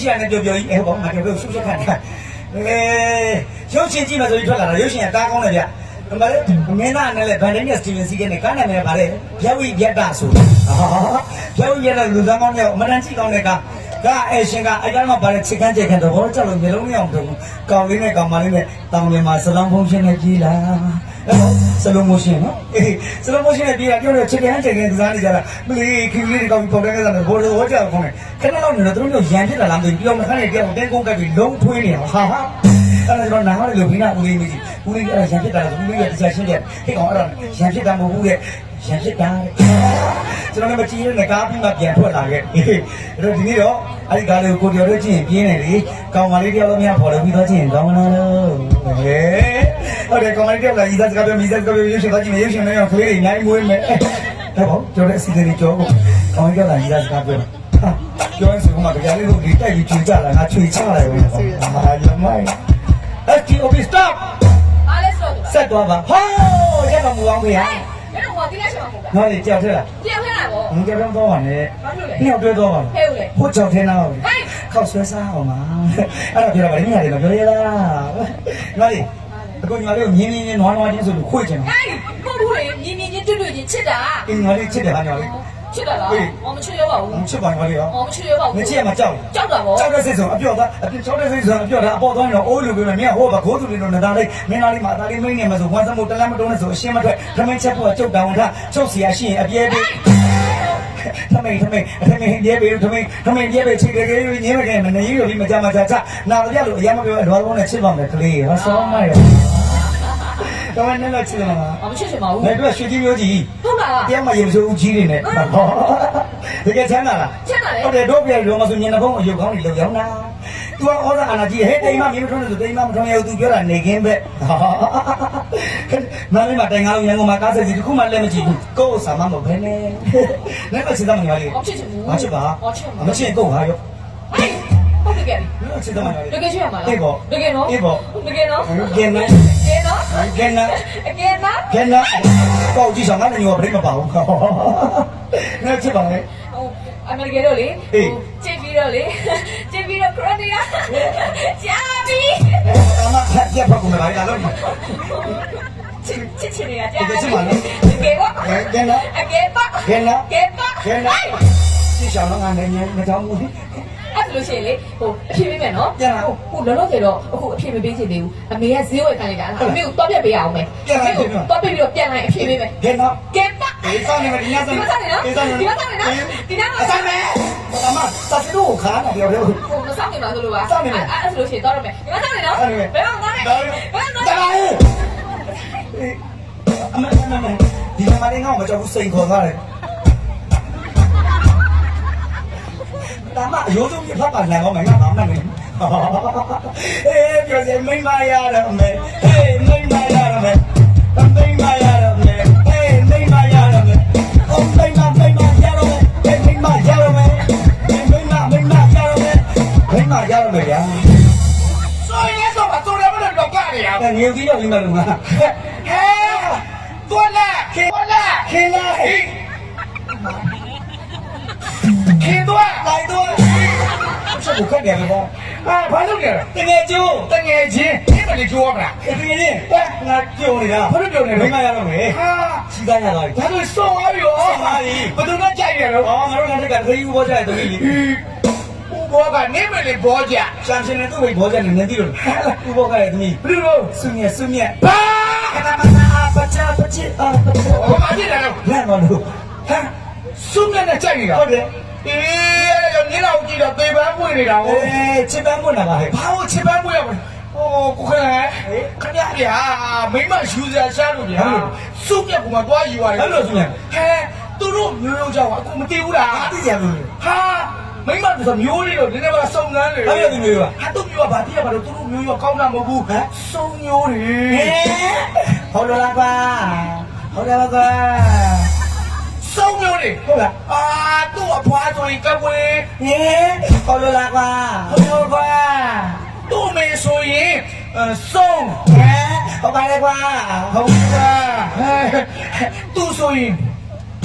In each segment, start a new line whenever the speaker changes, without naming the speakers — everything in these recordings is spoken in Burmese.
ရှိရနဲ့ပြောပြောကြီးအဲဘောငါပြောရှုပ်ရှက်ခန့်တယ်အဲရုပ်ရှင်ကြည့်မှဆိုပြီးထွက်လာတာရုပ်ရှင်ကကားကောင်းတယ်ဗျအမလေးမင်းသားနဲ့လည်းဗန်ဒင်းနဲ့စတီဗင်စီကနဲ့ကားနာမည်ကဗါလေဗျဝိယတ္တဆိုဗျဝိယတ္တလူသားကောင်းတဲ့အမတန်ကြည့်ကောင်းတဲ့ကားကအဲရှင်ကအဲကမှဗါလေချစ်ကန်းချစ်ကန်းတော့ဘောကြောက်လို့မျိုးလုံးမအောင်တော့ကောင်းလေးနဲ့ကောင်းမလေးနဲ့တောင်မြမှာစလောင်းဖုံးရှင်နဲ့ကြီးလာ စလိုမိုရှင်နော်အေးစလိုမိုရှင်နဲ့ပြေးတာပြောတော့ချစ်ကန်းချစ်ကန်းကစားနေကြတာမလေးခီလေးတွေကောင်းပြီးပေါ်တဲ့ကစားနေဘောလိုဟောကြောက်ခေါင်းနေခဏလောက်နေတော့သူတို့ရန်ဖြစ်လာလားမသိဘူးပြောမခနဲ့တယောက်တင်းကုန်းကပ်ပြီးလုံးထွေးနေတာဟာဟာအဲ့ဒါကျွန်တော်နားရလို့ဘိနာဦးလေးမျိုးကြီးဦးလေးအဲ့ဒါရန်ဖြစ်တာလားဦးလေးကတရားရှင်းတယ်ဟဲ့ကောင်အဲ့ဒါရန်ဖြစ်တာမဟုတ်ဘူးတဲ့ ရန်ဖြစ်တာကျွန်တော်လည်းမကြည့်ရတဲ့ကားပြီးမှပြန်ထွက်လာခဲ့အဲ့တော့ဒီနေ့တော့အဲ့ဒီကားလေးကိုကိုကျော်တို့ကြည့်ရင်ပြင်းနေလေကောင်မလေးတယောက်လုံးများပေါ်လို့ပြီးတော့ကြည့်ရင်ကောင်းလားလို့ဟဲ့ဟုတ်တယ်ကောင်မလေးတယောက်လာဤသားစကားပြောမိသားစကားပြောရွှေရှင်တော့ကြည့်နေရွှေရှင်လည်းကလေးတွေအများကြီးမွေးမယ်ဒါပေါ့ကျော်တဲ့အစီအစဉ်တွေကျော်ကိုကောင်မလေးတယောက်လာဤသားစကားပြောပြောရင်ဆိုမှတရားလေးတို့ဒီတိုက်ပြီးချွေကြလာငါချွေချလိုက်ပဲဟာရမိုင်း STOP stop
အားလဲဆိုတော့
ဆက်သွားပါဟောရက်တော်မူအောင်ဖေဟာ
အဲ့ တော့ဟောတိလိုက်ချင်မှာပေါ့ဗျာ
နော်လေကြောက်ထဲလား
ပြန်ခဲတာပေါ့
ငါကြောက်တော့သွားပါနဲ့
ဘာလို့လဲ
နှစ်ယောက်တွဲသွားပါ
ဟဲ့ဦးလေ
ဟိုကြောက်ထဲနာပါ
ဟဲ့
ခောက်ဆွဲစားအောင်ပါအဲ့တော့ပြောတာဗာလေမြင်ရတယ်နော်ပြောရလားနော်လေအခုညီမလေးကိုမြင်းမြင်းချင်းနွားနွားချင်းဆိုလို့ခွေ့ချင်တာ
ဟဲ့ကိုဘူးလေမြင်းမြင်းချင်းတွေ့တွေ့ချင်းချစ်တာ
အင်းညီမလေးချစ်တယ်ဟာညီမလေး
ချစ်တာလားဟောမချစ်ရပါဘူး
ချစ်ပါညီမလေးရော
ဟောမချစ်ရပါဘူး
မချစ်ရမှာကြောက်
ကြောက်တာပေါ့
ကြောက်တဲ့စိတ်ဆိုအပြော့သားအပြကြောက်တဲ့စိတ်ဆိုအပြော့သားအပေါ်သွားရင်တော့အိုးလူပြမယ်မင်းဟိုကဂိုးသူလေးတို့နေတာလေးမင်းသားလေးမှာဒါလေးမင်းနေမှာဆိုဝမ်းစမို့တလမ်းမတုံးနဲ့ဆိုအရှင်းမထွက်ခမင်းချက်ဖို့ကကျုပ်တောင်းထားချုပ်စီရရှိရင်အပြဲပေးထမိန်ထမိန်ထမိန်ပြဲပေးထမိန်ထမိန်ပြဲပေးချစ်ကြလေးညင်းမခဲ့မနေရပြီးမကြမကြချနာတော့ပြလို့အရင်မပြောလွားလုံးနဲ့ချစ်ပါမယ်ကလေးဟာဆောင်းမရ တော့နဲ့လည်းချစ်တယ်မှာ
ဟောမချစ်ချင်ပါဘူး
နေတော့ရွှေကြီးမျိုးကြီး
ဟုတ်လား
တရားမရေဆိုးကြီးတွေနဲ့ဟောတကယ်ချမ်းသာလား
ချစ်တာလေ
ဟုတ်တယ်တို့ပြန်လို့မဆိုညနေဖုံးအယုတ်ကောင်းနေလို့ရောင်းတာ။ तू ကဩဇာအာဏာကြီးဟဲ့တိမ်မမင်းမထုံးလို့ဆိုတိမ်မမထုံးရဘူး तू ပြောတာနေခင်းပဲ။မလေးမတိုင်ကားလို့ရန်ကုန်မှာကားဆက်စီတစ်ခုမှလည်းမကြည့်ဘူး။ကိုယ့်ဆာမမဟုတ်ဘဲနဲ့။နဲ့မချစ်သမညီမလေး
ဟောချစ်ချင်ဘူး။
မချစ်ပါ
ဟောချစ်မှာ။
မချစ်ကိုယ့်ဟာရော
ဟဲ့ဟုတ်ကဲ့။
မချစ်သမညီမလေး
တကယ်ချစ်ရမှာလား
အေးပေါ့
တကယ်နော်
အေးပေါ့
တကယ်နော်။
ကဲနော်
တကယ်နော်။
ကဲနော်
အကယ်နော်။
ကဲနော်။ကောက်ကြည့်ဆောင်ငါလည်းညောပြိမပါဘူး။နဲ့ချစ်ပါလေ
ဟိုအမေရိကန်တော့လေ
အေး
ချစ်ပြီးတော့လေချစ်ပြီးတော့ခရနီယာကြာပြီ။
အမဖက်ပြဖက်ကုန်လာလားလို့
ချစ်ချစ်ချင်နေတာကြာ
တကယ်ချစ်ပါလား
တကယ်ပေါ့
ကဲနော်
အကယ်ပေါ့
ကဲနော်
ကယ်ပေါ့
ကဲနော်ကြည့်ဆောင်တော့ငါလည်းညမချောင်းဘူး
အဲ့ဒါလို့ရှိရင်လေဟိုအဖြေပေးမယ်နော်
ပြန်လာ
ဟိုဟိုလောလောဆယ်တော့အခုအဖြေမပေးချင်သေးဘူးအမေကဈေးဝယ်ခိုင်းလိုက်တာလားအမေကိုတော့ပြတ်ပေးရအောင်မယ်
ပြန်လာပြန်လာ
တော့ပြတ်ပြီးတော့ပြန်လာရင်အဖြေပေးမယ်
ကဲနော်
ကယ်ပေါ့
အေးဆောင်နေမဒီညဆောင်
ဒီမှာစားနေနော်
အေးဆောင်နေ
ဒီမှာစားနေနော်ဒီနားမှာ
အဆောင်နေဘာမှစာစီလို့ခါနေပြောတယ်
ဟိုမဆောင်နေပါဆိုလို့ပါ
စောင့်နေမယ်
အဲ့အဲ့ဆိုလို့ရှိရင်တော့ရမယ်ဒီမှာဆောင်နေနော်
စောင့်နေမယ်
ဘယ်မှာသွားနေ
ဒါ
ဘယ်မှာသွား
ဒါ
နေ
အေးအမေအမေအမေဒီမှာလည်းငါ့ကိုမကြောက်ဘူးစိန်ခေါ်သွားတယ် ဒါမှအရိုးဆုံးပြဖတ်ပါနိုင်အောင်မငါဘာမှမနေအေးပြောစမိမ့်မရတော့မယ်အေးမိမ့်မရတော့မယ်မိမ့်မရတော့မယ်အေးမိမ့်မရတော့မယ်အော်မိမ့်မမိမ့်မရတော့မယ်အေးမိမ့်မရတော့မယ်မိမ့်မမိမ့်မရတော့မယ်မိမ့်မရတော့မယ်ဗျာ
ဆိုရင်တော့မတော်တယ်မလို့တော့ကြရအောင်
ငယ်ကြီးတော့ပြီးမှလို့ငါ
ဟဲတော်လာတော်လာ
ခင်လာဟေး
ခင်တော့
လိုက်တော့ဆက်ကိုခက်တယ်ကော
အာဘာလုပ်လဲ
တကယ်ကျိုး
တငယ်ချင်းဒီမလေးကြိုးရမလား
တကယ်ချင်းငါကြုံနေတာမိမရတော့မယ်
ဟာ
စီသားရတော့
ဒါဆိုစုံသွားပြီရောဘယ်သူနဲ့ကြိုက်ရလို့
အော်ငါတို့ကတည်းကခရီးဘောကြတဲ့တမီးလေး
ဦးဘောကနေမလေးဘောကြ
ချန်ရှင်နဲ့သူ့ဝိဘောကြနေနေသေးလို့ဥဘောကရဲ့တမီး
ဘယ်လို
ဆုမြက်ဆုမြက်
ဘာ
ခဏမနာပချာပချစ်အာပချာ
ဟောမကြည့်တယ်လို့
လမ်းမလို့ဟမ်
စုမြနဲ့ကြိုက်နေတာ
ဟုတ်တယ်
အေးအဲ့ဒါကြောင့်နင်းတော့ကြည့်တော့သေပန်းပွင့်နေတာဟော
အေးချစ်ပန်းမွန်းတာပါဟဲ့
ဘာလို့ချစ်ပန်းပွင့်ရမလဲဟောကိုခလဲခဏဗျာမိမယူစရာရှားလို့ဗျာစုမြကမှသွားယူရတယ်
အဲ့လိုဆုမြက်
ဟဲသူတို့မျိုးရိုးကြောင်အခုမသိဘူးလား
အားသိကြလို့
ဟာမိမတို့ဆိုမျိုးလေးတော့နည်းနည်းပါစုံစမ်းလေ
အဲ့လိုဒီမျိုးက
ဟာသူမျိုးကဘာတိရပါလို့သူတို့မျိုးရောကောင်းတာမဟုတ်ဘူး
ဟမ်
စုံမျိုးတွေ
ဟဲဟုတ်လို့လားကွာဟုတ်တယ်ပါကွာ
စုံမျိုးတွေ
ဟုတ်လား
အာသူ့အဖွားဆိုရင်ကဝေး
ဟဲဟုတ်လို့လားကွာဟုတ်လို့ကွာ
သူ့မေဆိုရင်အစုံ
ဟဲဟုတ်ပါလေကွာဟုတ်
ဟာဟဲသူ့ဆိုရင်ဘ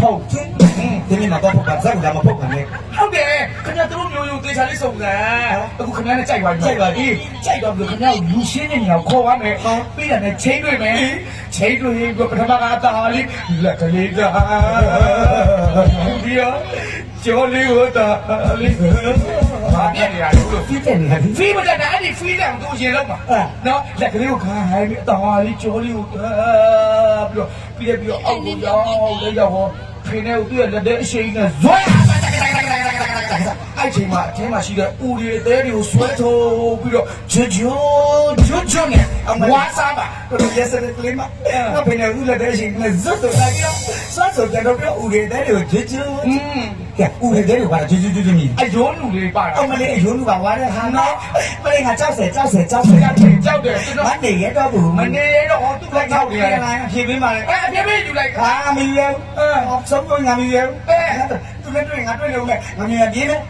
ဖုတ်
ချင်းဒီနေ့မှာတော့ဖုတ်ပါဇက်ကလာမဖုတ်ပါနဲ့
ဟုတ်တယ်ခင်ဗျာတို့မျိုးယုံတေချာလေးစုံစမ်းအခုခင်ဗျားနဲ့ကြိုက်ပါပြီ
ကြိုက်ပါပြီ
ကြိုက်တော့ပြီခင်ဗျားကိုလူရှင်းနေနေအောင်ခေါ်ပါမယ်ပြီးတယ်နဲ့ချိန်တွေ့မယ်ချိန်တွေ့ရင်ကိုပထမကအသာလေးလက်ကလေးကပြီးတော့ကျော်လေးကိုတာလေးဘာပြနေရလဲလို့
ပြည့်တယ်နေပြီ
ဖီးမတက်တာအဲ့ဒီဖီးတယ်ကိုသူရင်လောက်ပါနော်လက်ကလေးကိုခိုင်းပြီးအသာလေးကျော်လေးကိုပြီးတော့ပြီးတော့ပြီးတော့အောက်ကိုရောက်လေးရောက်ဟော ဖေနေကိုသူ့ရဲ့လက်တဲ့အရှိန်နဲ့ဇွဲအဲ့ချိန်မှာအထဲမှာရှိတဲ့ဦးရီသေးတွေကိုဆွဲထုတ်ပြီးတော့ဂျွဂျွဂျွဂျွနဲ့ဝါစားပါ
တို့ရက်စတဲ့ကလေးမငါဖေနေဦးလက်တဲ့အချိန်နဲ့ဇွတ်တော့လာကြဆွတ်ဆိုကြတော့ပြဦးရတဲ့တွေကိုဂျွဂျွ
อืม
ကဲဦးရတဲ့တွေကဂျွဂျွ ဂျွဂျွမြည်
အယုံလူလေးပါတာ
အောင်မလေးအယုံလူပါဝါတဲ့ဟာနော်မလေးငါကြောက်စဲကြောက်စဲကြောက်စဲ
ကြောက်တယ်ကြောက်တယ်ကျွန်
မ
တော်
နေရတော့ဘူး
မနေရတော့သူ့လက်ထောက်နေရတယ်
အဖြေပေးပါလေ
အဲ့အပြည့်ပြည့်ယူလိုက်
ဟာမီးရဲအဲဆုံးတော့ငါမီးရဲအဲသူလည်းတွေ့ငါတွေ့လို့မဲ့ငါမြင်ပြေးမယ်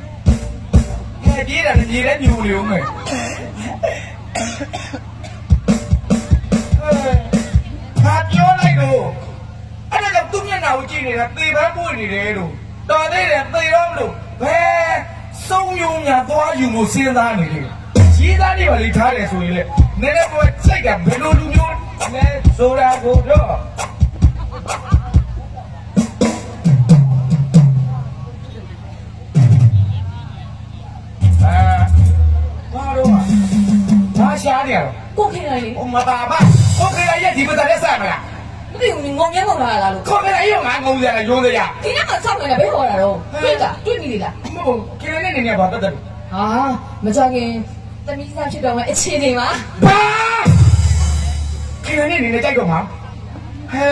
ငယ်ပြေးတယ်ပြေးတ တော်သေးတယ်သိတော့မလို့ဘယ်ဆုံးယုံညာသွားယူမှုစဉ်းစားနေလေကြီးသားတွေပါလေထားတယ်ဆိုရင်လေနည်းနည်းပေါ်စိတ်ကဘယ်လိုလူမျိုးလဲဆိုတာကိုတော့အာဘာလို့ဟာရှားနေရတော့
ကိုခေရလေဟိုမ
ပါပါကိုခေရရဲ့ဒီပဒလက်ဆက်မလား
မသိဘူးငုံမြဲပုံလာလားလို့
ခေါ်တယ်အေးငါငုံစရာရုံးစရာ
ဒီနေ့မှဆောက်နေတာဘယ်ဟောတာတော့တွေ့တာတွေ့ပြီလေ
လားမဟုတ်ကိရနေနေနေဘာတက်တယ်
ဟာမကြခင်တမီးစားဖြစ်တော့မှအခြေအနေမှာ
ဘာကိရနေနေနေကြိုက်တော့မှာဟဲ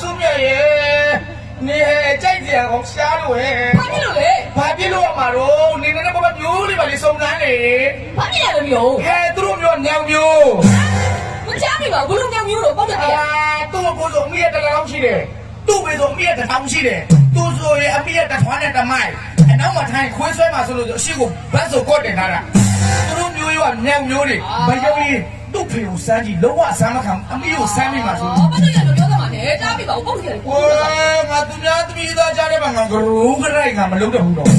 စုမြရဲ့နေကြိုက်စရာကော
င်း
ရှားလို့ဟဲ့ဘာ
ဖြစ်လို့လဲ
ဘာဖြစ်လို့မှာတော့နေနေနဲ့ဘာမျိုးတွေပါလေစုံနှမ်းလေ
ဘာဖြစ်ရလဲမျိုး
ဟဲသူတို့မျိုးညောင်မျိုး
မချမ်းပြီပါဘလို့ညောင်မျိုးလို့ပေါ့တယ်
အာသူ့ကိုယ်ဆိုအမိရဲ့တလောင်းရှိတယ်သူ့ဘေဆိုအမိရဲ့တထောင်ရှိတယ်သူဆိုရင်အမိရဲ့တထွားနဲ့တမိုက်အနောက်မှာထိုင်ခွေးဆွဲမှာဆိုလို့အရှိကိုဘတ်ဆိုကော့တင်ထားတာသူတို့မျိုးရောညောင်မျိုးတွေမယုံရင်သူ့ဖေကိုစမ်းကြည့်လုံးဝစမ်းမခံအမိကိုစမ်းမိမှာဆို
ဘာလို့လဲပြောသမှာလဲတားပြီပါပေါ့တယ်
ဝဲငါသူများသမီးသားကြားတဲ့မှာငါကရုံးကြိုက်ငါမလုံးတော့ဘူးတော့ငါ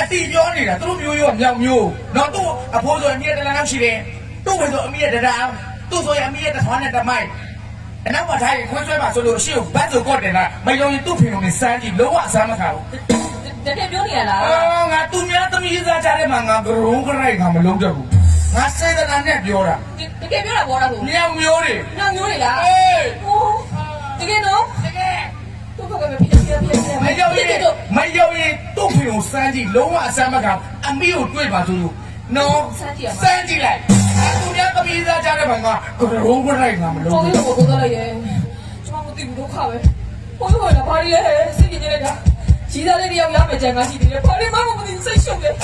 အတိပြောနေတာသူတို့မျိုးရောညောင်မျိုးတော့သူ့အဖိုးဆိုအမိရဲ့တလောင်းရှိတယ်သူ့ဘေဆိုအမိရဲ့တထောင် သူ့ဆိုရင်အမိရဲ့တထွားနဲ့တမိုက်အနောက်မှာထားရင်ခွဲဆွဲမှာဆိုလို့အရှိကိုဘတ်ဆိုကော့တယ်လားမယုံရင်သူ့ဖေကိုနေစမ်းကြည့်လုံးဝအစမ်းမခါဘူး
တကယ်ပြောနေရလား
အော်ငါသူများသမီးသားကြားထဲမှာငါကရုံးကြိုက်ငါမလုံးတော့ဘူးငါစေတနာနဲ့ပြောတာ
တကယ်ပြောတာဘောတာကို
မြောင်မျိုးတွေ
ညောင်မျိုးတွေလား
အေး
ဟိုတကယ်နော်
တကယ်
သူကပဲဖြစ်ဖြစ်ဖြစ်ဖြစ်
မယုံရင်မယုံရင်သူ့ဖေကိုစမ်းကြည့်လုံးဝအစမ်းမခါဘူးအမီကိုတွေ့ပါဆိုလို့ နော်စမ်းကြည့်လိုက်သူများသမီးသားကြားထဲမှာငါကရုံးကြိုက်ငါမလုံး
ဟို
ဘူး
လိုကိုကိုတော့ရဲကျွန်မမသိဘူးဒုက္ခပဲဟိုလိုကဘာလဲစိတ်ကြီးနေတာကြီးသားလေးတယောက်ရမယ်ကြံကားရှိတယ်ဘာလဲမှမသိစိတ်ရှုပ်တယ်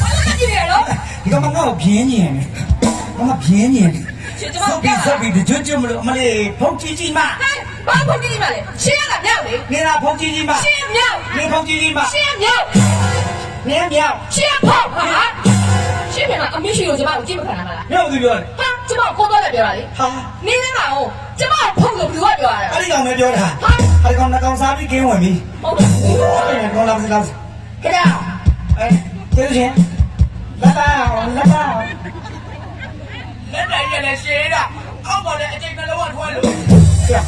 ဘာလို့ကြည့်ရတော့
ဒီကောင်မငါ့ကိုပြင်းညင်တယ် ငါပြင်းညင်တယ်
ရှင်ကျမ
ဆောက်ပြီးဆောက်ပြီးကြွကြွမလို့အမလေးဖုန်ကြီးကြီးမ
ဟဲ့ဘာဖို့ကြည့်မှလဲရှင်းရတာမြောက်လေ
နေတာဖုန်ကြီးကြီးမ
ရှင်းမြောက်
နေဖုန်ကြီးကြီးမ
ရှင်းမြောက်
နင်းမြောက်
ရှင်းဖောက်ဟာရှင်းပြန်အမရှိလို့ကျမကိုကြည့်မခံရမှာလား
မြောက်သူပြောတယ်
ဟာကျမကိုတော့လည်းပြောတာလေ
ဟာ
နင်းနေတာကိုကျမကိုဖုတ်လို့ဘယ်သူကပြောရတာ
အဲ့ဒီကောင်ပဲပြောတာအဲ့ဒီကောင်နှကောင်စားပြီးကင်းဝင်ပြီ
ဟုတ်တယ်
အဲ့ဒီကောင်လာစလာကြရအဲ့ကျေးဇူးရှင်လာတာလာတာ
လက်တိုင်ရလဲရှင်းတာအောက်ပေါ်လည်းအကျိတ်နှလုံးကထွားလို့
ဆရာ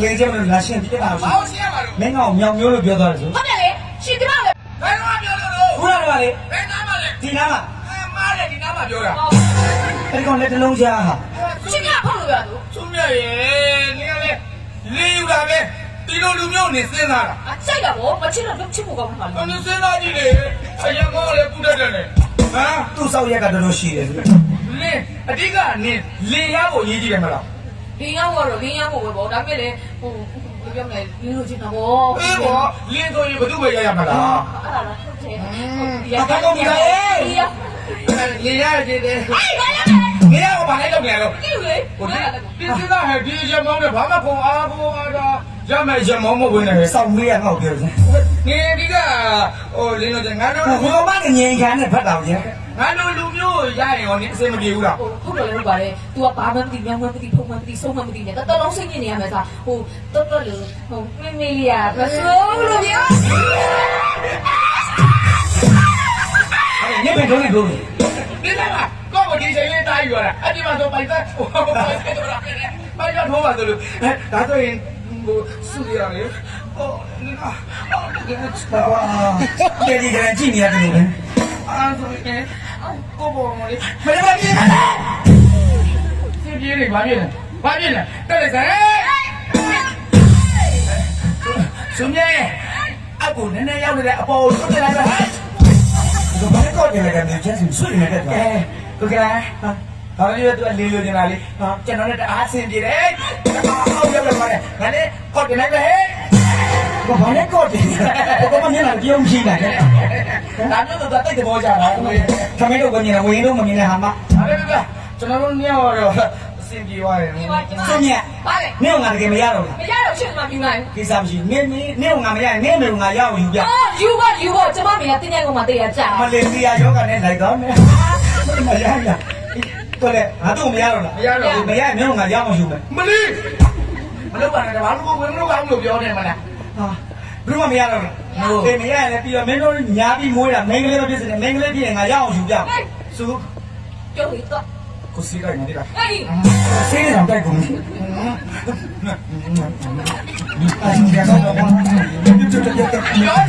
ငယ်ချင်းမလို့လာရှင်ပြတာ
ဘာ
ရှိ
လို့ရှင်းရမှာလို့
မင်းကောင်မြောင်မျိုးလို့ပြောသွားတယ်ဆို
ဟုတ်တယ်လေရှင်ကျမလည်း
ဘယ်တော့ပြောလို့လို့
ခုနကလေ
ဘယ်နားမှာလဲ
ဒီနားမှာ
အဲမားတယ်ဒီနားမှာပြောတာ
အဲ့ဒီကောင်လက်တစ်လုံးရှားဟာ
ရှင်ကဖုတ်လို့ပြောသူ
သူမြတ်ရဲ့နေရာလေလေးယူတာပဲဒီလိုလူမျိုးနေစဉ်းစားတာ
အချိုက်တာဗောမချစ်တော့ချစ်ဖို့ကောင်းမှာလေ
အနစဉ်းစားကြည့်လေအရင်ကလည်းပူတတ်တယ်လေဟမ်
သူ့ဆောက်ရက်ကတော်တော်ရှိတယ်ဆို
လင်းအဓိကနင်းလင်းရဖို့ရေးကြည့်တယ်မလား
ဒီရောက်တော့ဒီရောက်ဖို့ပဲဗောဒါပေမဲ့လေဟိုဘယ်ပြောမလဲဒီလိုချင်တာဗော
အေးဘောလင်းဆိုရင်ဘယ်သူပဲရရမလား
အဲ့ဒါလားဟုတ်တယ်ဒီရောက်
လင်းရကြည့်တယ်
ဟေးဘာလဲ
နနေရဘာလိုက်လုပ်နေလို့
ကြည့်လေ
ဟိုဒီဒီစကားဟဲ့ဒီရမောင်းနဲ့ဘာမှပုံအားကိုအားတော့ရမယ်ရမောင်းမဝင်နဲ့
စောင့်လေးကငေါ့ပြောစမ်း
နေဒီကဟိုလင်းလို့ငါတို့
ဟိုမကငြိမ်ခံနဲ့ဖတ်တော်ကြီး
ငါတို့လူမျိုးရရင်ရောနေအစင်မပြေဘူးလား
ဟိုဟုတ်တယ်လို့ပါတယ် तू ကဘာမှမသိမြောင်းမှမသိဖုံမှမသိဆုံးမှမသိနဲ့တော်တော်လုံးစိတ်ညစ်နေရမယ်ဆိုဟိုတော်တော်လို့ဟိုမမေလီယာမဆိုးလို့ပြော
ညစ်ပင်တော့နေလို့
ဒီလားကောမဒီချိန်လေးတားယူရတာအဒီမှာဆိုပိုက်သားဟိုပိုက်သားတော့လာတယ်ပိုက်သားထိုးပါဆိုလို့ဒါဆိုရင်ဟိုစုရရလေဟိုဒီက
ကွာတဲ့ဒီကကြည့်နေရတယ်လေ
အာဆိုရင် ကိုဘောမလေး
မရပါဘူး
ပြင်းပြင်းနေဘာပြင်းလဲဘာပြင်းလဲတက်လိုက်စမ်းစုံမြဲအကူနည်းနည်းရောက်နေတဲ့အပေါ်ကိုတက်လိုက်ပါဟဲ့
ဒီဘာကောတယ်လည်းလည်းကျန်ဆွေးနေတဲ့ကွာ
ကဲကိုကဲဟာဘာလို့လဲသူကလေးလိုနေတာလေဟာကျွန်တော်လည်းတအားဆင်ပြေတယ်အောက်ရောက်လာပါတယ်ငါလည်းကောက်တင်လိုက်ပဲဟဲ့
ဘာဘာလဲကောတယ်ဘာမှမမြင်လာပြုံးရှိလာတယ်
ဒါမျိုးတော့တိတ်တဲ့ဘောကြတာဟုတ်ရဲ့
ခမင်းတို့ကမြင်ဝင်းတို့မမြင်တဲ့ဟာမ
အဲ့ဒါကကျွန်တော်တို့ညောတော့အဆင်ပြေသွားတယ်
ဒီမှာဒီမှာ
စွမြတ်
ပါလေ
နင့်ငါတကယ်မရတော့
မရတော့ရှင်းမှပြနိုင်
ကိစ္စမရှိနင့်နင့်ငါမရနင့်မေငါရအောင်ယူပြ
အော်ယူပါယူပါကျမမေကတင်းကြိုင်ကောင်မတေးရကြာ
မလေးတရားယောဂနဲ့လိုက်တော့မယ်မရရတော့လေငါတို့မရတော့လားမရမရနင့်ငါရအောင်ယူမယ်
မလီမလုပ်ပါနဲ့ဘာလို့ဝင်မလို့ကောင်းလို့ပြောနေမလား
ဟာဘယ်မှမရတော့ဘူးအေးမရရင်ပြီးတော့မင်းတို့ညာပြီးမွေးတာမင်းကလေးမဖြစ်စနဲ့မင်းကလေးဖြစ်ရင်ငါရအောင်ယူပြစု
ပြောပြီးတော့
ကိုစီးလိုက်နေတယ်
အေး
ဆေးဆောင်တိုက်ကုန်ပြီအဲ့ဒီကတော့တော့
ပြော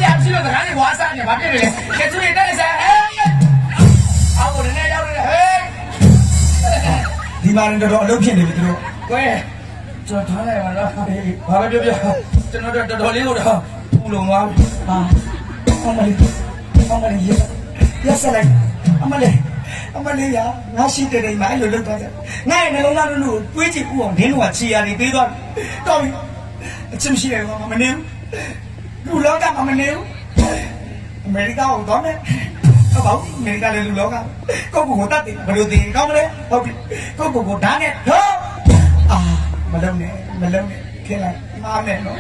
ကြရှိလို့တခါနေဝါစားနေဘာဖြစ်နေလဲကဲသူရတဲ့စားဟဲ့အော်ကိုလည်းရောက်နေဟဲ့
ဒီမှာတော့တော်အလုပ်ဖြစ်နေပြီသူတို့
ကွယ် ကျွန်တော်ထားလိုက်ပါတော့ဘာပဲပြောပြောကျွန်တော်တော်တော်လေးကိုတော့ပူလုံသွားပြီ
ဟာအမလေးအမလေးရရဆက်လိုက်အမလေးအမလေးရငါရှိတဲ့နေမှာအဲ့လိုလုပ်သွားတယ်ငါ့ရဲ့နှလုံးသားတို့တွေးကြည့်ဥအောင်ဒင်းတို့ကခြေရာတွေပေးသွားတော့ပြီအချင်းရှိတယ်ကမနေဘူးလူလောကမမနေဘူးအမေရိကကိုတော့မယ်ဟုတ်ပါဘူးအမေရိကလည်းလူလောကကိုကိုကိုတတ်တယ်ဘယ်လိုသိကောင်းမလဲဟုတ်ပြီကိုကိုကိုဓာတ်နဲ့ဟောအာ မလုံးနဲ့မလုံးနဲ့ဖြစ်လိုက်မားမယ်နော်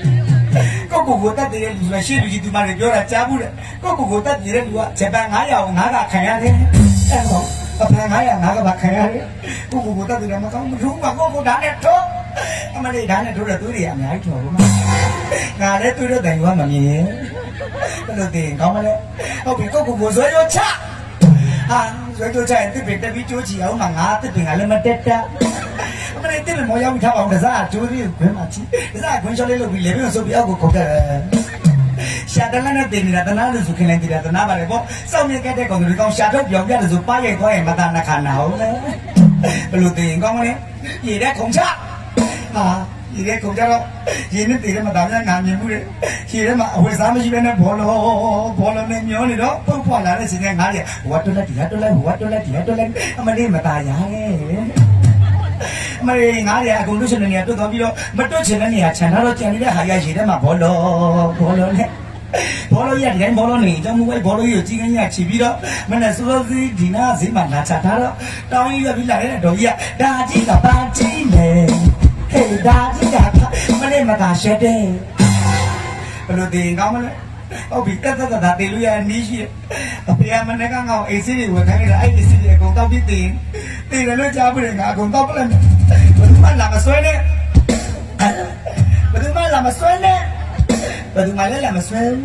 ကိုကိုကိုတက်တဲ့လူဆိုရှေ့လူကြီးဒီမှာတွေပြောတာကြားဘူးတဲ့ကိုကိုကိုတက်တဲ့လူကဂျပန်900ကို9ကခံရတယ်အဲ့တော့အပန်900 9ကပါခံရတယ်ကိုကိုကိုတက်တဲ့မကောင်းဘူးဘာကိုကိုဓာတ်နဲ့တော့အမလေးဓာတ်နဲ့တို့တဲ့သွေးတွေအများကြီးထော်ဘူးမငါလည်းသွေးတော့တိုင်ရောမမြင်ဘယ်လိုတင်ကောင်းမလဲဟုတ်ပြီကိုကိုကိုဇွဲကြောချ ဟာဇွဲကြောချရင်တစ်ပင်တက်ပြီးကြိုးချီအောင်မှာငါတစ်ပင်ကလည်းမတက်တက်အမလေးတစ်ပင်မောရောက်ထားအောင်တစားကြိုးပြီးခွင်းမှာချီတစားခွင်းချောလေးလုပ်ပြီးလေပြီးဆိုပြီးအောက်ကိုခုတ်တယ်ရှာတလနဲ့တင်နေတာတနာလို့ဆိုခင်လိုက်နေတာတနာပါလေပေါ့စောင့်မြက်ကတဲ့ကောင်တွေကောင်ရှာတော့ပြောင်းပြတယ်ဆိုပါရိုက်သွားရင်မတားနှခါနာဟုတ်လေဘယ်လိုတင်ကောင်းမလဲရေတဲ့ခုံချဟာ ရေတဲ့ခုံချတော့ရေနဲ့တည်တယ်မသားများငါမြင်မှုတယ်ရေထဲမှာအဝယ်စားမရှိဘဲနဲ့ဘောလုံးဘောလုံးနဲ့မျောနေတော့ပုတ်ဖွာလာတဲ့စီနဲ့ငါးရဟိုကတွက်လက်ဒီကတွက်လက်ဟိုကတွက်လက်ဒီကတွက်လက်အမလေးမตายရရဲ့အမလေးငါးရအကုန်လို့ရှင်နေရတွတ်သွားပြီးတော့မတွတ်ချင်တဲ့နေရာခြံထားတော့ကြံနေတဲ့ဟာရရေထဲမှာဘောလုံးဘောလုံးနဲ့ ဘောလုံးရဒီတိုင်းဘောလုံးနေကြောင့်မဝဲဘောလုံးရကြီးကင်းရချီပြီးတော့မနဲ့စိုးစိုးစီးဒီနာဈေးမှာလာချထားတော့တောင်းရပြီးလာတဲ့တော်ကြီးကဒါကြီးကပါကြီးလေ ဟေးဒါကြီးကမနဲ့မသာရှက်တယ်ဘယ်လိုတင်ကောင်းမလဲဟုတ်ပြီတက်တက်တာတေလို့ရနီးရှိအဖေကမနဲ့ကငေါအေးစီးတွေဝယ်ခိုင်းတာအဲ့ဒီစီးတွေအကုန်တောက်ပြီးတင်တင်တယ်လို့ကြားပြီးငါအကုန်တောက်ပလိုက်ဘယ်သူမှလာမဆွဲနဲ့ဘယ်သူမှလာမဆွဲနဲ့ဘယ်သူမှလည်းလာမဆွဲဘူး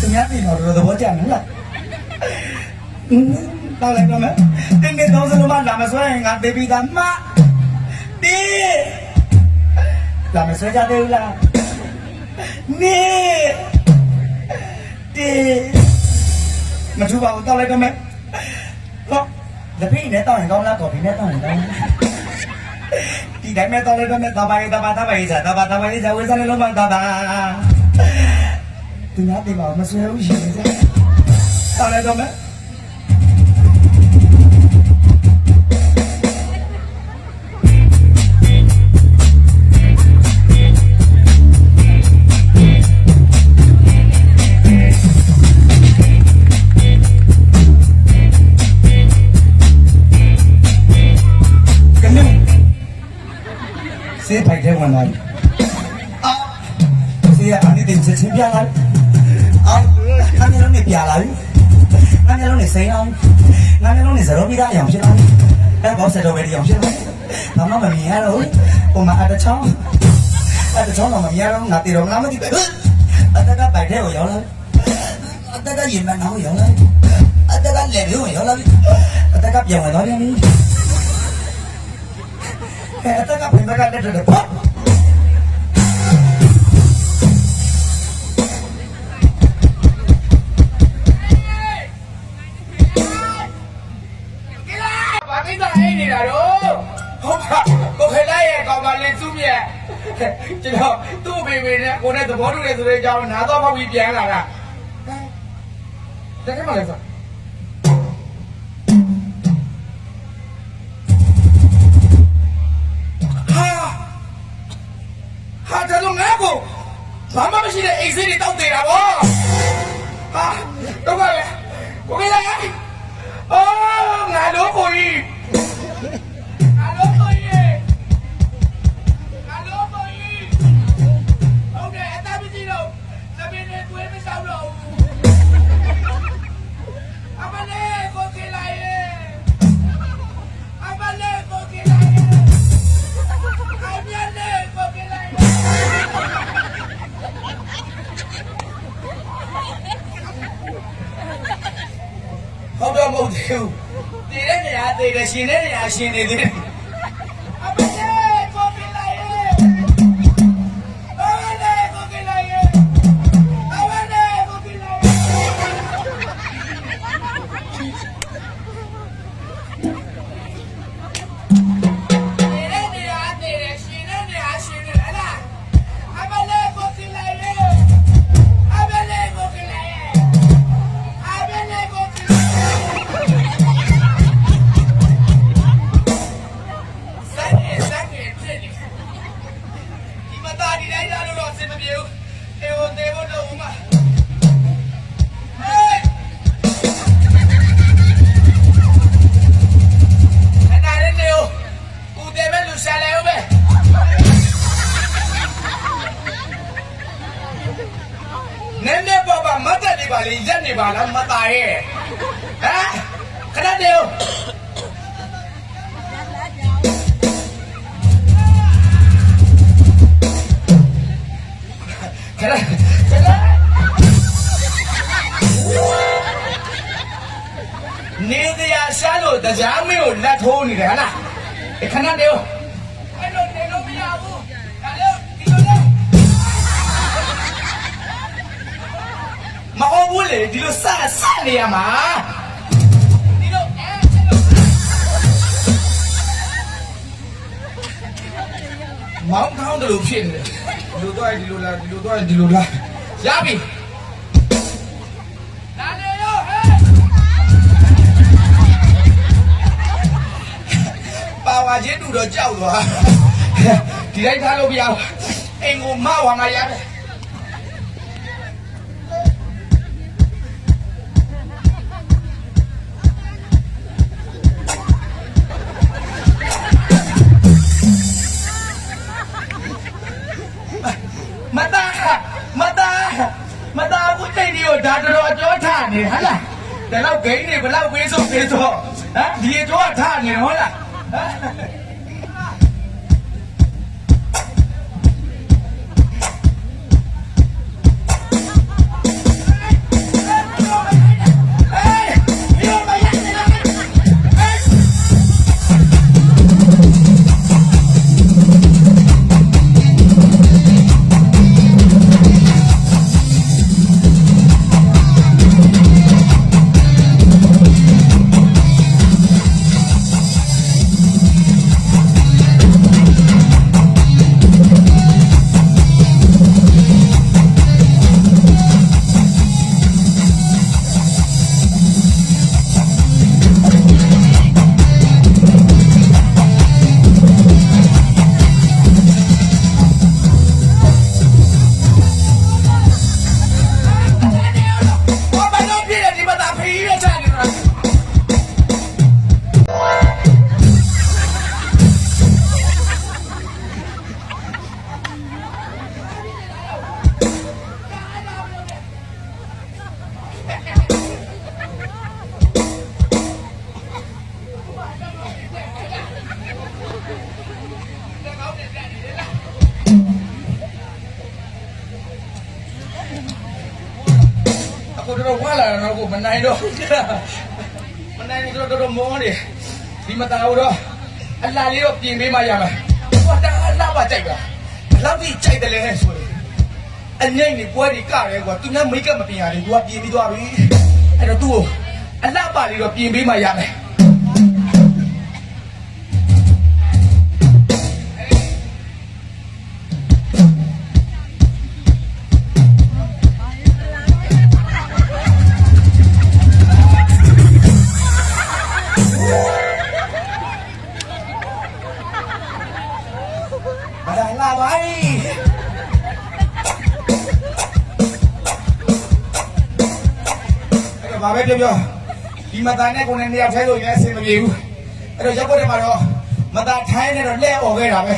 သူများပြင်တော့တော်တော်သဘောကျမယ်လားอืมတောက်လိုက်တော့မယ်တင်းနေတော့စလုံးမလာမဆွဲရင်ငါတေးပြီးသားမတေး လာမဆွဲကြသေးဘူးလားနေတေးမထူပါဘူးတောက်လိုက်တော့မယ်ဟောလက်ဖိနဲ့တောက်ရင်ကောင်းလားကော်ဖီနဲ့တောက်ရင်ကောင်းလားဒီတိုင်းမဲ့တောက်လိုက်တော့မယ်တပါးတပါးတပါးရေးစားတပါးတပါးရေးစားဝေးစားလေးလုံးမတပါးသူများတင်ပါမဆွဲဘူးရှင်နေတယ်။တောင်းလိုက်တော့မယ် ဝင်သွားပြီအာစီရအနိတိချက်ချင်းပြလာအာငါမျိုးလုံးနဲ့ပြလာပြီငါမျိုးလုံးနဲ့စိမ်းအောင်ငါမျိုးလုံးနဲ့ဇရောပိသားအယောင်ဖြစ်လာပြီအဲဘောဆက်တော့ပဲဒီအောင်ဖြစ်လာဘာမှမမြင်ရတော့ဟိုမှာအတချောင်းအတချောင်းတော့မမြင်ရတော့ငါတေတော့ငါမသိပဲအတကပိုက်တဲ့ကိုရောက်လာအတကရင်မနှောင်းရောက်လာအတကလည်းပြောရောက်လာအတကပြောင်းလာတော့ပြန်ပြီ Eh, esta es la primera letra de pop.
။ဘာကိစ္စ အိနေနေတာတော့ဟုတ်ပါကိုခေလိုက်ရဲ့ကောင်ကလည်းသူ့မြက်ကျွန်တော်သူ့ဘေဘေနဲ့ကိုနဲ့သဘောတူတယ်ဆိုတဲ့အကြောင်းနားတော့ဖောက်ပြီးပြန်လာတာတကယ်မလဲဆိုဟာဟာဒါတော့ငါ့ကိုဘာမှမရှိတဲ့အိမ်စိတွေတောက်နေတာဗောဟာတော့ကလည်းကိုခေလိုက်အော်ငါတို့ကိုကြီး ဘူးတည်တဲ့နေရာတည်တယ်ရှင်တဲ့နေရာရှင်နေသေးတယ် တိုင်းလာလို့တော့အဆင်မပြေဘူးတေဝတေဝတော့ဦးမဟေးခဏလေးနေဦးကိုတေမဲလူရှာလဲဦးပဲနည်းနည်းပါပါမတ်တက်နေပါလေရက်နေပါလားမသားရဲ့ဟမ်ခဏနေဦး ခဏခဏနေတရားရှာလို့တရားမင်းကိုလက်ထိုးနေတယ်ဟလားခဏတည်းအဲ့လိုနေလို့မရဘူးဒါလို့ဒီလိုလေမဟုတ်ဘူးလေဒီလိုစစနေရမှာဒီလိုအဲ့လိုမောင်းကောင်းတယ်လို့ဖြစ်နေတယ် ဒီလိုတော့ဒီလိုလားဒီလိုတော့ဒီလိုလားရပြီလာလေရောဟဲ့ပါဝါချင်းတူတော့ကြောက်သွားဒီတိုင်းထားလို့မရဘူးအိမ်ကိုမဝါမရတယ် မသားမသားမသားအခုချိန်ဒီကိုဒါတော်တော်အကျော်ထနေဟဟလားဒါတော့ဂိမ်းနေဘလောက်ပေးဆိုပေးဆိုဟမ်ဒီအကျော်ကထနေဟုတ်လား တော်ခွာလာတော့ကိုမနိုင်တော့မနိုင်တော့တော်တော်မောနေဒီမသားတော့အလားလေးတော့ပြင်ပေးမှရမယ်ဟောတာအလားပါကြိုက်ပါဘယ်လောက်ထိကြိုက်တယ်လဲဆိုရင်အငိမ့်နေပွဲဒီကရဲကွာသူများမိတ်ကပ်မပြင်ရဘူးသူကပြင်ပြီးသွားပြီအဲ့တော့သူ့ကိုအလားပါလေးတော့ပြင်ပေးမှရမယ် ဘာပဲပြောပြောဒီမသားနဲ့ကိုယ်နဲ့နေရာထဲလို့လည်းအဆင်မပြေဘူးအဲ့တော့ရောက်တဲ့မှာတော့မသားထိုင်းနဲ့တော့လက်អော်ခဲ့တာပဲ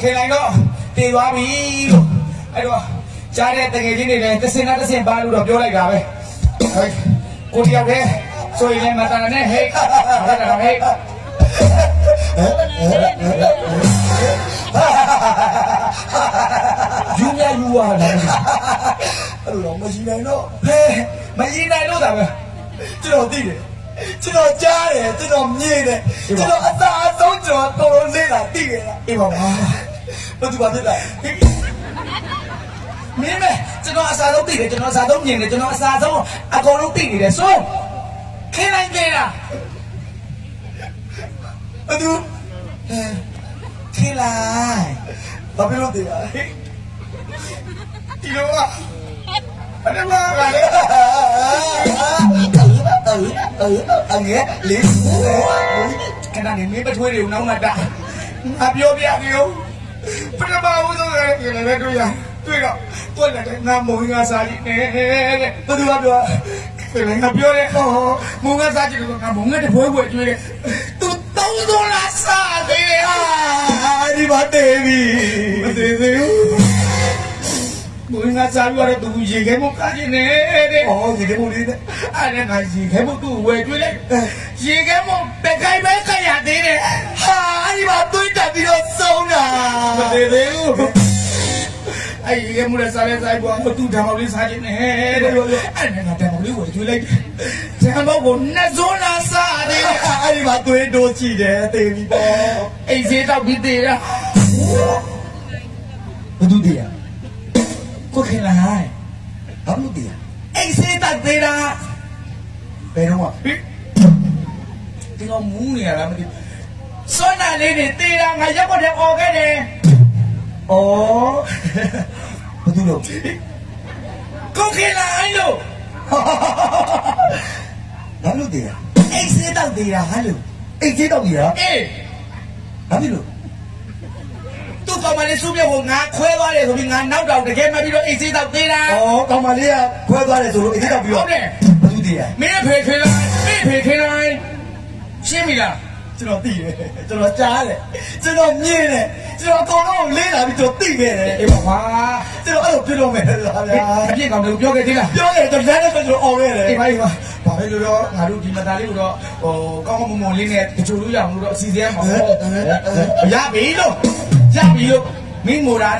ခေလိုက်တော့တည်သွားပြီလို့အဲ့တော့ကြားတဲ့တငယ်ချင်းတွေလည်းတစ်စင်နဲ့တစ်စင်ပါလို့တော့ပြောလိုက်တာပဲဟဲ့ကိုတယောက်တည်းဆိုရင်လည်းမသားနဲ့ဟဲ့ဘာလဲဟဲ့
ယူမြယူရတာအဲ့လိုတော့မရှိနိုင်တော့
ဟဲ့ မရင်နိုင်လို့တာပဲ
ကျွန်တော်သိတယ်ကျွန်တော်ကြားတယ်ကျွန်တော်မြင်တယ်ကျွန်တော်အသာအဆုံးကျွန်တော်တော်တော်လေးလာသိတယ်
အေးပါပါ
ဘာသူဘာဖြစ်လဲ
မင်းမဲကျွန်တော်အစားဆုံးသိတယ်ကျွန်တော်အစားဆုံးမြင်တယ်ကျွန်တော်အစားဆုံးအကုန်လုံးသိနေတယ်ဆိုခင်းလိုက်သေးလား
ဘာသူ
ခင်းလိုက်
ဘာဖြစ်လို့သိရလဲ
ဒီလိုက အဲ့ဒါမှကလေ
အငယ်လေး
ခဏနေမင်းပထွေးတွေကိုနောက်မှတာငါပြောပြနေဦးပထမဦးဆုံးကလည်းလည်းတွေ့ရတွေ့တော့ကိုယ်လည်းငါမုံငါစားကြည့်နေတဲ့
ဘာသူကပြော
ကလည်းငါပြောတယ်ဟောမုံငါစားကြည့်လို့ငါမုံငါတပွဲပွဲတွေ့တယ်သူတောင်းတော့လာစားတယ်ဟာ
အာဒီဘာတေးပြီ
မသေးသေးဘူး မုံငါစားပြီးတော့သူရေခဲမကကြည့်နေတဲ့
အော်ဒီကမိုးလေးနဲ့
အဲ့ဒါငါရေခဲမသူ့ဝယ်တွေ့လိုက်ရေခဲမပက်ခိုင်ပဲခရသေးတယ်
ဟာဒီဘာတွေးတက်ပြီးတော့ဆုံးတာ
မသေးသေးဘူးအဲ့ဒီကမူရစားလဲစားပေါ်မတူဓမ္မလေးစားခြင်းနဲ့တဲ့အဲ့ဒါငါဓမ္မလေးဝယ်ကျွေးလိုက်တယ်ဓမ္မကိုနှစ်စုံလာစားတယ်
အာဒီဘာတွေးတိုးကြည့်တယ်တေးပြီပေါ့
အိမ်စေးတော့ပြီးသေးတာ
ဘာသူတည်ရ
ကိုခင်လာဟိုင်း
ဘာလို့တည်ရ
အိမ်စေးတော့သေးတာ
ဘယ်တော့မှ
ဒီကောင်မူးနေရလားမသိစွမ်းနာလေးတွေသေးတာငါရက်ွက်တဲ့អော်ခဲ့တယ်
ဩဘာသူလို့
ကိုခင်လာဟိုင်းလို့
ဘာလို့တည်ရအိတ်စေးတော့တည်ရဟာလို့အိတ်စေးတော့တည်ရ
အေး
ဘာဖြစ်လို့
သူ့ ကောင်မလေးစုမြတ်ကိုငါခွဲသွားတယ်ဆိုပြီးငါနောက်တော့တကယ်မှပြီးတော့အိမ်စေးတော့သေးတာ
ဩကောင်မလေးကခွဲသွားတယ်ဆိုလို့အိတ်စေးတော့ပြီးတော့
ဟုတ်တယ်
ဘာသူတည်ရ
မင်းဖေခေလိုက်မင်းဖေခေလိုက်ရှင်းပြီလား
ကျွန်တော်သိတယ်ကျွန်တော်ကြားတယ်ကျွန်တော်မြင်တယ်ကျွန်တော်အကုန်လုံးလေးလာပြီးကျွန်တော်သိခဲ့တယ်
အေးပါကွာ
ကျွန်တော်အဲ့လိုပြလို့မယ်လားဗျာ
အပြည့်ကောင်တွေကိုပြောခဲ့သေးလား
ပြောတယ်ကျွန်တော်လည်းကျွန်တော်អော်ခဲ့တယ်
အေးပါအေးပါဘာပဲလို့တော့ငါတို့ဒီမသားလေးကိုတော့ဟိုကောင်းကောင်းမွန်မွန်လေးနဲ့တချို့လို့ရအောင်လို့တော့အစီအစဉ်မှာပေါ့ရပြီလို့ ရပြီလို့မင်းမိုတာ